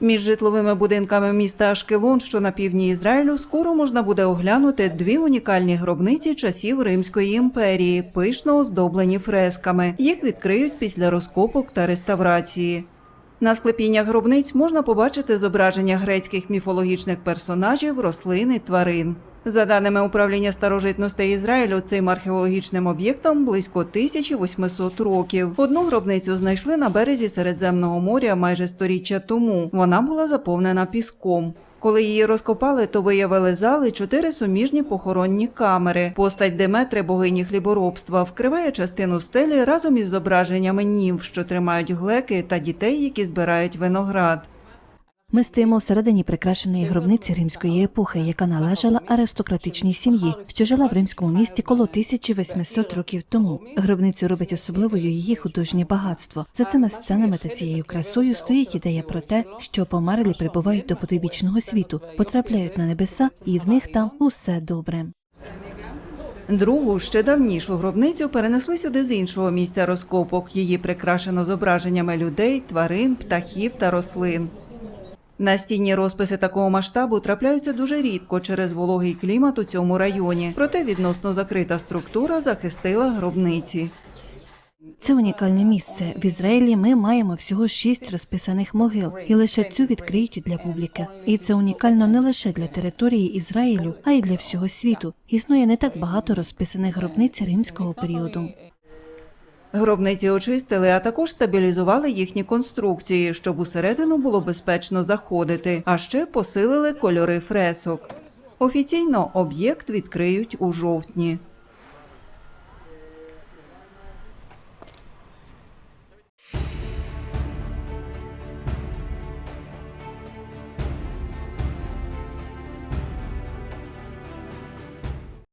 Між житловими будинками міста Ашкелон, що на півдні Ізраїлю, скоро можна буде оглянути дві унікальні гробниці часів Римської імперії, пишно оздоблені фресками. Їх відкриють після розкопок та реставрації. На склепіннях гробниць можна побачити зображення грецьких міфологічних персонажів, рослин і тварин. За даними управління старожитностей Ізраїлю, цим археологічним об'єктам близько 1800 років. Одну гробницю знайшли на березі Середземного моря майже сторіччя тому. Вона була заповнена піском. Коли її розкопали, то виявили зали чотири суміжні похоронні камери. Постать Деметри, богині хліборобства, вкриває частину стелі разом із зображеннями німф, що тримають глеки та дітей, які збирають виноград. Ми стоїмо всередині прикрашеної гробниці римської епохи, яка належала аристократичній сім'ї, що жила в римському місті коло 1800 років тому. Гробницю робить особливою її художнє багатство. За цими сценами та цією красою стоїть ідея про те, що померлі прибувають до потойбічного світу, потрапляють на небеса, і в них там усе добре. Другу ще давнішу гробницю перенесли сюди з іншого місця розкопок. Її прикрашено зображеннями людей, тварин, птахів та рослин. Настінні розписи такого масштабу трапляються дуже рідко через вологий клімат у цьому районі. Проте відносно закрита структура захистила гробниці. Це унікальне місце. В Ізраїлі ми маємо всього шість розписаних могил, і лише цю відкриють для публіки. І це унікально не лише для території Ізраїлю, а й для всього світу. Існує не так багато розписаних гробниць римського періоду. Гробниці очистили, а також стабілізували їхні конструкції, щоб усередину було безпечно заходити, а ще посилили кольори фресок. Офіційно об'єкт відкриють у жовтні.